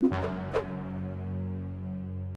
you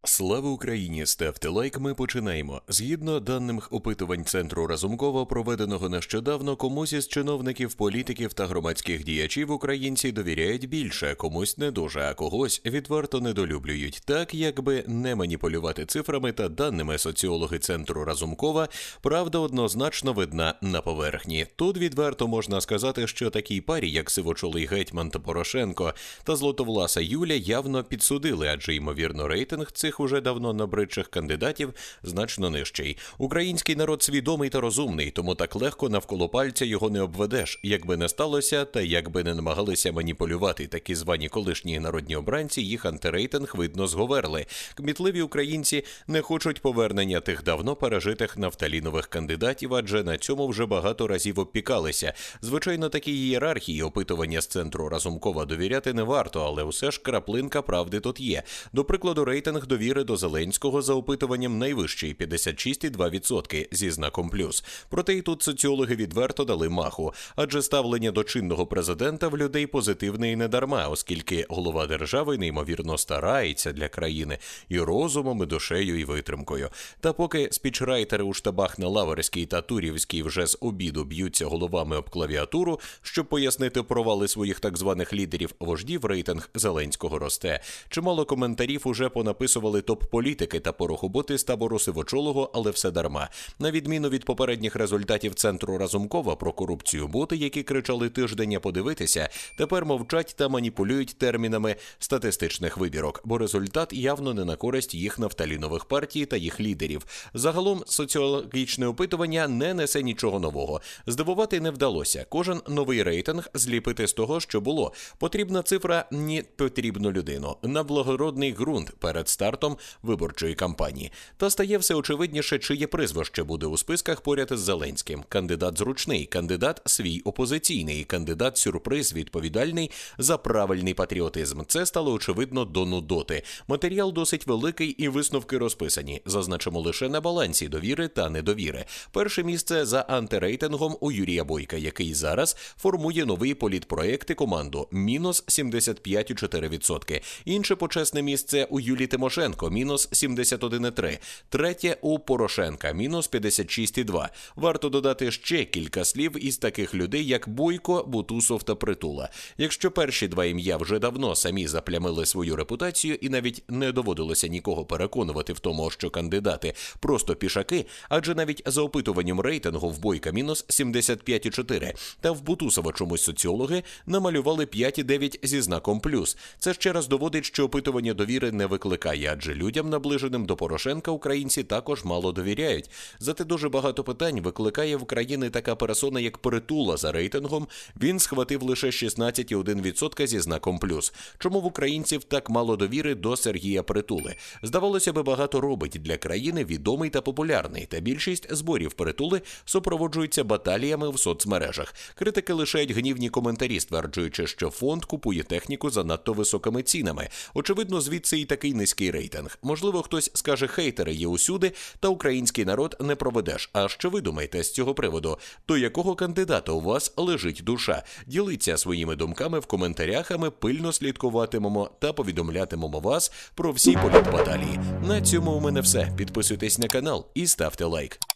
Слава Україні! Ставте лайк. Ми починаємо. Згідно даним опитувань центру Разумкова, проведеного нещодавно, комусь із чиновників, політиків та громадських діячів українці довіряють більше, комусь не дуже, а когось відверто недолюблюють. Так, якби не маніпулювати цифрами та даними соціологи центру Разумкова, правда однозначно видна на поверхні. Тут відверто можна сказати, що такій парі, як сивочолий гетьман та Порошенко та злотовласа Юля, явно підсудили, адже ймовірно рейтинг цих уже давно набридших кандидатів значно нижчий. Український народ свідомий та розумний, тому так легко навколо пальця його не обведеш. Якби не сталося, та якби не намагалися маніпулювати такі звані колишні народні обранці, їх антирейтинг видно зговерли. Кмітливі українці не хочуть повернення тих давно пережитих нафталінових кандидатів, адже на цьому вже багато разів обпікалися. Звичайно, такі ієрархії опитування з центру Разумкова довіряти не варто, але усе ж краплинка правди тут є. До прикладу, рейтинг довіри до Зеленського за опитуванням найвищий 56,2% зі знаком плюс. Проте і тут соціологи відверто дали маху, адже ставлення до чинного президента в людей позитивне і не дарма, оскільки голова держави неймовірно старається для країни і розумом, і душею, і витримкою. Та поки спічрайтери у штабах на Лаверській та Турівській вже з обіду б'ються головами об клавіатуру, щоб пояснити провали своїх так званих лідерів вождів, рейтинг Зеленського росте. Чимало коментарів уже понаписували топ-політики та порохоботи з табору Сивочолого, але все дарма. На відміну від попередніх результатів центру Разумкова про корупцію боти, які кричали тиждення подивитися, тепер мовчать та маніпулюють термінами статистичних вибірок, бо результат явно не на користь їх нафталінових партій та їх лідерів. Загалом соціологічне опитування не несе нічого нового. Здивувати не вдалося. Кожен новий рейтинг зліпити з того, що було. Потрібна цифра, ні потрібну людину на благородний ґрунт перед стартом виборчої кампанії. Та стає все очевидніше, чиє прізвище буде у списках поряд із Зеленським. Кандидат зручний, кандидат свій опозиційний, кандидат сюрприз відповідальний за правильний патріотизм. Це стало очевидно до нудоти. Матеріал досить великий і висновки розписані. Зазначимо лише на балансі довіри та недовіри. Перше місце за антирейтингом у Юрія Бойка, який зараз формує новий політпроект і команду мінус 75,4%. Інше почесне місце у Юлії Тимошенко мінус 71,3%. Третє у Порошенка мінус 56,2%. Варто додати ще кілька слів із таких людей, як Бойко, Бутусов та Притула. Якщо перші два ім'я вже давно самі заплямили свою репутацію і навіть не доводилося нікого переконувати в тому, що кандидати просто пішаки, адже навіть за опитуванням рейтингу в Бойка мінус 75,4, та в Бутусова чомусь соціологи намалювали 5,9 зі знаком плюс. Це ще раз доводить, що опитування довіри не викликає, адже людям, наближеним до Порошенка, українці також мало довіряють. Зате дуже багато питань викликає в країни така персона, як Притула за рейтингом. Він схватив лише 16,1% зі знаком плюс. Чому в українців так мало довіри до Сергія Притули? Здавалося би, багато робить для країни відомий та популярний. Та більшість зборів Притули супроводжуються баталіями в соцмережах. Критики лишають гнівні коментарі, стверджуючи, що фонд купує техніку за надто високими цінами. Очевидно, звідси і такий низький рейтинг. Можливо, хтось скаже, хейтери є усюди, та український народ не проведеш. А що ви думаєте з цього приводу? До якого кандидата у вас лежить душа? Діліться своїми думками в коментарях, а ми пильно слідкуватимемо та повідомлятимемо вас про всі політбаталії. На цьому у мене все. Підписуйтесь на канал і ставте лайк.